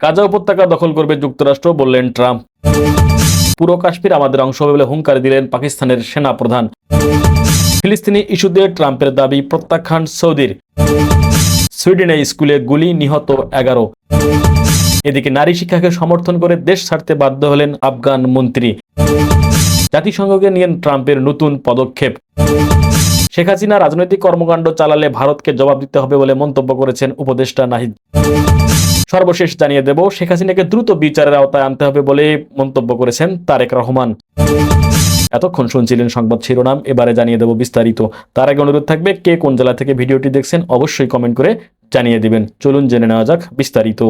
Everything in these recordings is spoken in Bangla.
গাজা উপত্যকা দখল করবে যুক্তরাষ্ট্র, বললেন ট্রাম্প। পুরো কাশ্মীর আমাদের অংশ হবে বলে হুঙ্কার দিলেন পাকিস্তানের সেনা প্রধান ফিলিস্তিনি ইস্যুতে ট্রাম্পের দাবি প্রত্যাখ্যান সৌদির। সুইডেনে স্কুলে গুলি নিহত এগারো। এদিকে নারী শিক্ষাকে সমর্থন করে দেশ ছাড়তে বাধ্য হলেন আফগান মন্ত্রী। জাতিসংঘকে নিয়ে ট্রাম্পের নতুন পদক্ষেপ। শেখ হাসিনা রাজনৈতিক কর্মকাণ্ড চালালে ভারতকে জবাব দিতে হবে বলে মন্তব্য করেছেন উপদেষ্টা নাহিদ। সর্বশেষ জানিয়ে দেব, শেখ হাসিনাকে দ্রুত বিচারের আওতায় আনতে হবে বলে মন্তব্য করেছেন তারেক রহমান। এতক্ষণ শুনছিলেন সংবাদ শিরোনাম, এবারে জানিয়ে দেব বিস্তারিত। তার আগে অনুরোধ থাকবে, কে কোন জেলা থেকে ভিডিওটি দেখছেন অবশ্যই কমেন্ট করে জানিয়ে দিবেন। চলুন জেনে নেওয়া যাক বিস্তারিত।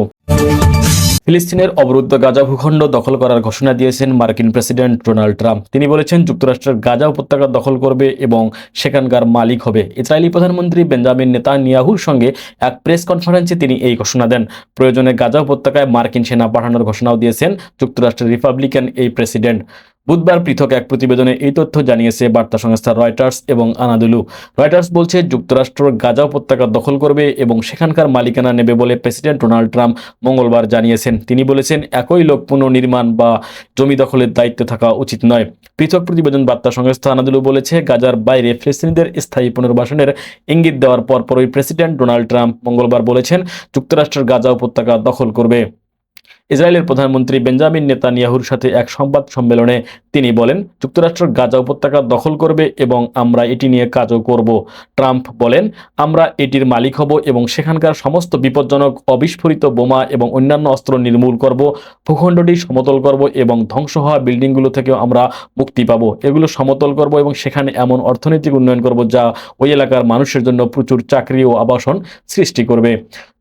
ফিলিস্তিনের অবরুদ্ধ গাজা ভূখণ্ড দখল করার ঘোষণা দিয়েছেন মার্কিন প্রেসিডেন্ট ডোনাল্ড ট্রাম্প। তিনি বলেছেন, যুক্তরাষ্ট্রের গাজা উপত্যকা দখল করবে এবং সেখানকার মালিক হবে। ইসরায়েলি প্রধানমন্ত্রী বেঞ্জামিন নেতানিয়াহুর সঙ্গে এক প্রেস কনফারেন্সে তিনি এই ঘোষণা দেন। প্রয়োজনে গাজা উপত্যকায় মার্কিন সেনা পাঠানোর ঘোষণাও দিয়েছেন যুক্তরাষ্ট্রের রিপাবলিকান এই প্রেসিডেন্ট। বুধবার পৃথক এক প্রতিবেদনে এই তথ্য জানিয়েছে বার্তা সংস্থা রয়টার্স এবং আনাদুলু। রয়টার্স বলছে, যুক্তরাষ্ট্র গাজা উপত্যকা দখল করবে এবং সেখানকার মালিকানা নেবে বলে প্রেসিডেন্ট ডোনাল্ড ট্রাম্প মঙ্গলবার জানিয়েছেন। তিনি বলেছেন, একই লোক পুনর্নির্মাণ বা জমি দখলের দায়িত্বে থাকা উচিত নয়। পৃথক প্রতিবেদন বার্তা সংস্থা আনাদুলু বলেছে, গাজার বাইরে ফিলিস্তিনিদের স্থায়ী পুনর্বাসনের ইঙ্গিত দেওয়ার পরপরই প্রেসিডেন্ট ডোনাল্ড ট্রাম্প মঙ্গলবার বলেছেন, যুক্তরাষ্ট্রের গাজা উপত্যকা দখল করবে। ইসরায়েলের প্রধানমন্ত্রী বেঞ্জামিন নেতানিয়াহুর সাথে এক সংবাদ সম্মেলনে তিনি বলেন, যুক্তরাষ্ট্র গাজা উপত্যকা দখল করবে এবং আমরা এটি নিয়ে কাজও করব। ট্রাম্প বলেন, আমরা এটির মালিক হব এবং সেখানকার সমস্ত বিপজ্জনক অবিস্ফোরিত বোমা এবং অন্যান্য অস্ত্র নির্মূল করব, ভূখণ্ডটি সমতল করব এবং ধ্বংস হওয়া বিল্ডিংগুলো থেকেও আমরা মুক্তি পাবো। এগুলো সমতল করব এবং সেখানে এমন অর্থনৈতিক উন্নয়ন করব যা ওই এলাকার মানুষের জন্য প্রচুর চাকরি ও আবাসন সৃষ্টি করবে।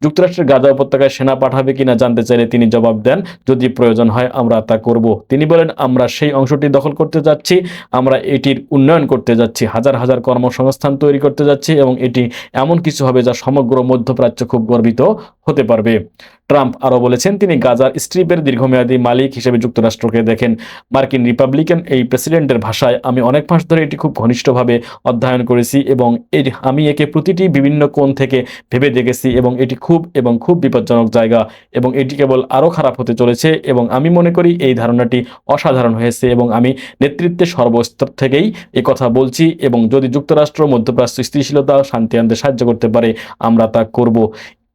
যুক্তরাষ্ট্রের গাজা উপত্যকায় সেনা পাঠাবে কিনা জানতে চাইলে তিনি জবাব দেন, যদি প্রয়োজন হয় আমরা তা করব। তিনি বলেন, আমরা সেই অংশটি দখল করতে যাচ্ছি, আমরা এটির উন্নয়ন করতে যাচ্ছি, হাজার হাজার কর্মসংস্থান তৈরি করতে যাচ্ছি এবং এটি এমন কিছু হবে যা সমগ্র মধ্যপ্রাচ্য খুব গর্বিত হতে পারবে। ট্রাম্প আরও বলেছেন, তিনি গাজার স্ট্রিপের দীর্ঘমেয়াদী মালিক হিসেবে যুক্তরাষ্ট্রকে দেখেন। মার্কিন রিপাবলিকান এই প্রেসিডেন্টের ভাষায়, আমি অনেক মাস ধরে এটি খুব ঘনিষ্ঠভাবে অধ্যয়ন করেছি এবং এর, আমি একে প্রতিটি বিভিন্ন কোণ থেকে ভেবে দেখেছি এবং এটি খুব এবং খুব বিপজ্জনক জায়গা এবং এটি কেবল আরও খারাপ হতে চলেছে এবং আমি মনে করি এই ধারণাটি অসাধারণ হয়েছে এবং আমি নেতৃত্বের সর্বস্তর থেকেই এ কথা বলছি এবং যদি যুক্তরাষ্ট্র, মধ্যপ্রাচ্য, স্থিতিশীলতা, শান্তি আনতে সাহায্য করতে পারে, আমরা তা করব।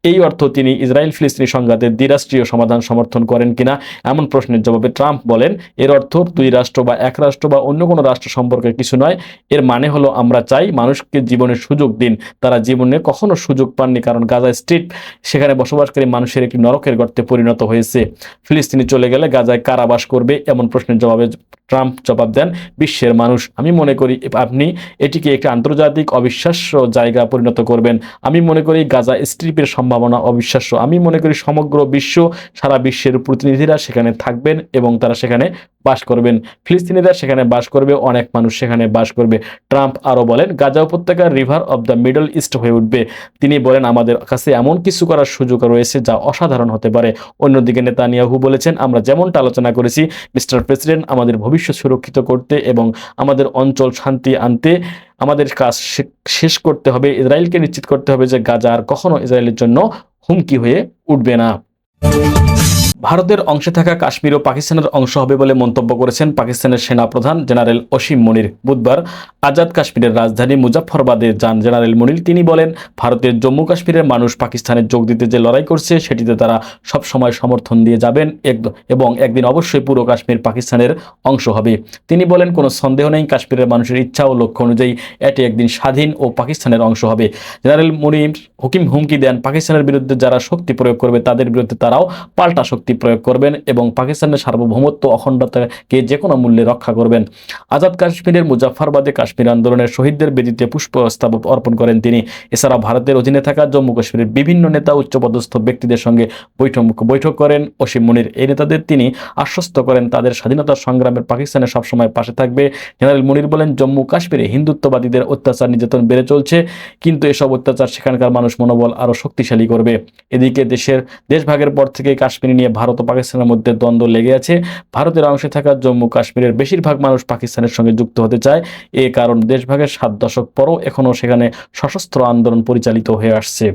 এই অর্থ তিনি ইসরায়েল ফিলিস্তিনি সংঘাতের দ্বিরাষ্ট্রীয় সমাধান সমর্থন করেন কিনা এমন প্রশ্নের জবাবে ট্রাম্প বলেন, এর অর্থ দুই রাষ্ট্র বা এক রাষ্ট্র বা অন্য কোনো রাষ্ট্র সম্পর্কে কিছু নয়। এর মানে হলো আমরা চাই মানুষকে জীবনের সুযোগ দিন। তারা জীবনে কখনো সুযোগ পাননি কারণ গাজা স্ট্রিট সেখানে বসবাসকারী মানুষের একটি নরকের গর্তে পরিণত হয়েছে। ফিলিস্তিনি চলে গেলে গাজায় কারাবাস করবে এমন প্রশ্নের জবাবে ট্রাম্প জবাব দেন, বিশ্বের মানুষ, আমি মনে করি আপনি এটিকে একটি আন্তর্জাতিক অবিশ্বাস্য জায়গা পরিণত করবেন। আমি মনে করি গাজা স্ট্রিপের সম্ভাবনা অবিশ্বাস্য। আমি মনে করি সমগ্র বিশ্ব, সারা বিশ্বের প্রতিনিধিরা সেখানে থাকবেন এবং তারা সেখানে বাস করবেন। ফিলিস্তিনিরা সেখানে বাস করবে, অনেক মানুষ সেখানে বাস করবে। ট্রাম্প আরও বলেন, গাজা উপত্যকার river of the Middle East হয়ে উঠবে। তিনি বলেন, আমাদের কাছে এমন কিছু করার সুযোগ রয়েছে যা অসাধারণ হতে পারে। অন্যদিকে নেতানিয়াহু বলেছেন, আমরা যেমনটা আলোচনা করেছি, মিস্টার প্রেসিডেন্ট আমাদের ভবিষ্যৎ সুরক্ষিত করতে এবং আমাদের অঞ্চল শান্তি আনতে আমাদের কাজ শেষ করতে হবে। ইসরায়েলকে নিশ্চিত করতে হবে যে গাজা আর কখনো ইসরায়েলের জন্য হুমকি হয়ে উঠবে না। ভারতের অংশে থাকা কাশ্মীর ও পাকিস্তানের অংশ হবে বলে মন্তব্য করেছেন পাকিস্তানের সেনাপ্রধান জেনারেল অসীম মনির। বুধবার আজাদ কাশ্মীরের রাজধানী মুজাফরবাদে যান জেনারেল মনির। তিনি বলেন, ভারতের জম্মু কাশ্মীরের মানুষ পাকিস্তানে যোগ দিতে যে লড়াই করছে, সেটিতে তারা সব সময় সমর্থন দিয়ে যাবেন এবং একদিন অবশ্যই পুরো কাশ্মীর পাকিস্তানের অংশ হবে। তিনি বলেন, কোনো সন্দেহ নেই, কাশ্মীরের মানুষের ইচ্ছা ও লক্ষ্য অনুযায়ী এটি একদিন স্বাধীন ও পাকিস্তানের অংশ হবে। জেনারেল মনির হুকিম হুমকি দেন, পাকিস্তানের বিরুদ্ধে যারা শক্তি প্রয়োগ করবে, তাদের বিরুদ্ধে তারাও পাল্টা শক্তি প্রয়োগ করবেন এবং পাকিস্তানের সার্বভৌমত্ব অখণ্ডতাকে যে কোনো মূল্যে রক্ষা করবেন। আজাদ কাশ্মীরের মুজাফরবাদে কাশ্মীর আন্দোলনের শহীদদের বেদিতে পুষ্পস্তব অর্পণ করেন তিনি। এছাড়া ভারতের অধীনে থাকা জম্মু কাশ্মীরের বিভিন্ন নেতা, উচ্চপদস্থ ব্যক্তিদের সঙ্গে বৈঠক বৈঠক করেন। অসীম মনির এই নেতাদের তিনি আশ্বস্ত করেন, তাদের স্বাধীনতা সংগ্রামের পাকিস্তানের সবসময় পাশে থাকবে। জেনারেল মনির বলেন, জম্মু কাশ্মীরে হিন্দুত্ববাদীদের অত্যাচার নির্যাতন বেড়ে চলছে, কিন্তু এসব অত্যাচার সেখানকার মানুষ মনোবল আরও শক্তিশালী করবে। এদিকে দেশের দেশভাগের পর থেকে কাশ্মীর নিয়ে ভারত ও পাকিস্তানের মধ্যে দ্বন্দ্ব লেগে আছে। ভারতের অংশে থাকা জম্মু কাশ্মীরের বেশিরভাগ মানুষ পাকিস্তানের সঙ্গে যুক্ত হতে চায়। এ কারণ দেশভাগের সাত দশক পরও এখনও সেখানে সশস্ত্র আন্দোলন পরিচালিত হয়ে আসছে।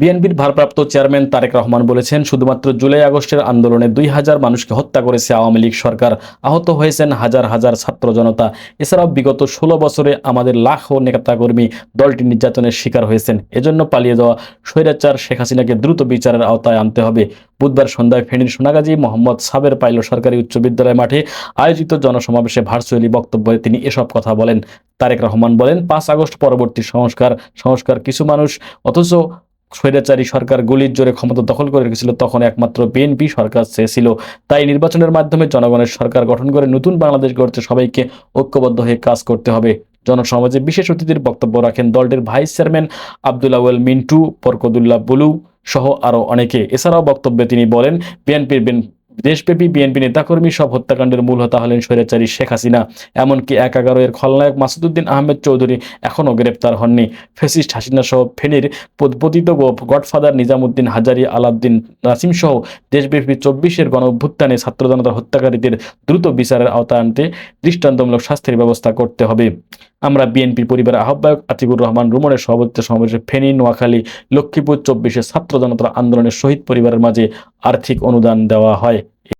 বিএনপির ভারপ্রাপ্ত চেয়ারম্যান তারেক রহমান বলেছেন, শুধুমাত্র জুলাই আগস্টের আন্দোলনে দুই হাজার মানুষকে হত্যা করেছে আওয়ামী লীগ সরকার। আহত হয়েছেন হাজার হাজার ছাত্র জনতা। এছাড়াও বিগত ষোলো বছরে আমাদের লাখো নেতাকর্মী দলটি নির্যাতনের শিকার হয়েছেন। এজন্য পালিয়ে যাওয়া স্বৈরাচার শেখ হাসিনাকে দ্রুত বিচারের আওতায় আনতে হবে। বুধবার সন্ধ্যায় ফেনীর সোনাগাজী মোহাম্মদ সাবের পাইল সরকারি উচ্চ বিদ্যালয় মাঠে আয়োজিত জনসমাবেশে ভার্চুয়ালি বক্তব্যে তিনি এসব কথা বলেন। তারেক রহমান বলেন, পাঁচ আগস্ট পরবর্তী সংস্কার। সংস্কার কিছু মানুষ, অথচ স্বৈরাচারী সরকার গুলির জোরে ক্ষমতা দখল করে রেখেছিল, তখন একমাত্র বিএনপি সরকার চেয়েছিল তাই নির্বাচনের মাধ্যমে জনগণের সরকার গঠন করে নতুন বাংলাদেশ গড়তে সবাইকে ঐক্যবদ্ধ হয়ে কাজ করতে হবে। জনসমাজে বিশেষ অতিথির বক্তব্য রাখেন দলটির ভাইস চেয়ারম্যান আবদুল্লাউল মিন্টু পরকদুল্লাহ বুলু সহ আরও অনেকে। এছাড়াও বক্তব্যে তিনি বলেন, বিএনপির দেশব্যাপী বিএনপি নেতাকর্মী সব হত্যাকাণ্ডের মূল হতা হলেন স্বৈরাচারী শেখ হাসিনা, এমনকি এক এগারো এর খলনায়ক মাসুদুদ্দিন আহমেদ চৌধুরী এখনও গ্রেপ্তার হননি। ফেসিস্ট হাসিনা সহ ফেনীর পতিত গডফাদার নিজামুদ্দিন হাজারি, আলাউদ্দিন নাসিম সহ দেশব্যাপী চব্বিশের গণ ছাত্র জনতার হত্যাকারীদের দ্রুত বিচারের আওতায় আনতে দৃষ্টান্তমূলক শাস্তির ব্যবস্থা করতে হবে। আমরা বিএনপির পরিবারের আহ্বায়ক আতিকুর রহমান রুমনের সভাপতিত্বে সমাবেশে ফেনী, নোয়াখালী, লক্ষ্মীপুর চব্বিশে ছাত্র জনতার আন্দোলনের শহীদ পরিবারের মাঝে আর্থিক অনুদান দেওয়া হয়।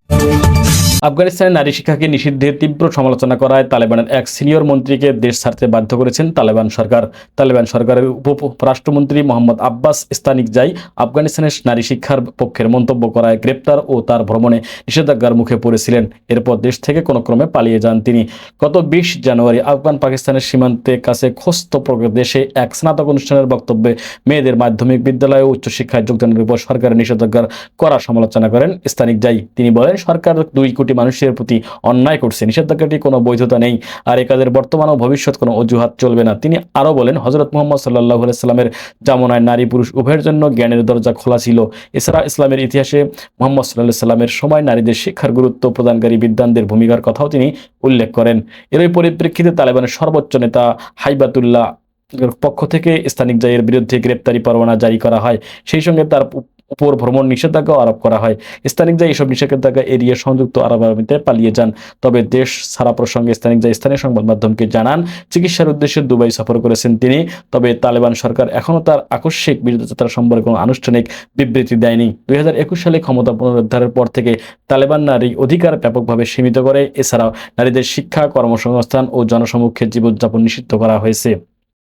thank you. আফগানিস্তানে নারী শিক্ষাকে নিষিদ্ধের তীব্র সমালোচনা করায় তালেবানের এক সিনিয়র মন্ত্রীকে দেশ ছাড়তে বাধ্য করেছেন তালেবান সরকার। তালেবান সরকারের উপরাষ্ট্রমন্ত্রী মোহাম্মদ আব্বাস ইস্তানিক যাই আফগানিস্তানের নারী শিক্ষার পক্ষের মন্তব্য করায় গ্রেপ্তার ও তার ভ্রমণে নিষেধাজ্ঞার মুখে পড়েছিলেন। এরপর দেশ থেকে কোনো ক্রমে পালিয়ে যান তিনি। গত বিশ জানুয়ারি আফগান পাকিস্তানের সীমান্তের কাছে খোস্ত দেশে এক স্নাতক অনুষ্ঠানের বক্তব্যে মেয়েদের মাধ্যমিক বিদ্যালয়ে উচ্চশিক্ষায় যোগদানের উপর সরকারের নিষেধাজ্ঞার করা সমালোচনা করেন ইস্তানিক যাই তিনি বলেন, সরকার দুই কোটি মানুষের প্রতি অন্যায় করছে। নিষেধাজ্ঞাটি কোনো বৈধতা নেই। আর এ কাজের বর্তমান ও ভবিষ্যৎ কোনো অজুহাত চলবে না। তিনি আরও বলেন হজরত মোহাম্মদ সাল্লাহ সাল্লামের জামনায় নারী পুরুষ উভয়ের জন্য জ্ঞানের দরজা খোলা ছিল। এছাড়া ইসলামের ইতিহাসে মোহাম্মদ সাল্লাহ সাল্লামের সময় নারীদের শিক্ষার গুরুত্ব প্রদানকারী বিদ্যানদের ভূমিকার কথাও তিনি উল্লেখ করেন। এরই পরিপ্রেক্ষিতে তালেবানের সর্বোচ্চ নেতা হাইবাতুল্লাহ পক্ষ থেকে স্থানিক জায়ের বিরুদ্ধে গ্রেপ্তারি পরোয়ানা জারি করা হয়। সেই সঙ্গে তার উপর ভ্রমণ নিষেধাজ্ঞাও আরোপ করা হয়। স্থানিক যায় এইসব নিষেধাজ্ঞা এড়িয়ে সংযুক্ত আরব আমিরাতে পালিয়ে যান। তবে দেশ ছাড়া প্রসঙ্গে স্থানিক যায় স্থানীয় সংবাদ মাধ্যমকে জানান, চিকিৎসার উদ্দেশ্যে দুবাই সফর করেছেন তিনি। তবে তালেবান সরকার এখনও তার আকস্মিক বিরোধিতা সম্পর্কে কোনো আনুষ্ঠানিক বিবৃতি দেয়নি। দুই হাজার একুশ সালে ক্ষমতা পুনরুদ্ধারের পর থেকে তালেবান নারী অধিকার ব্যাপকভাবে সীমিত করে। এছাড়াও নারীদের শিক্ষা, কর্মসংস্থান ও জনসমক্ষে জীবনযাপন নিষিদ্ধ করা হয়েছে।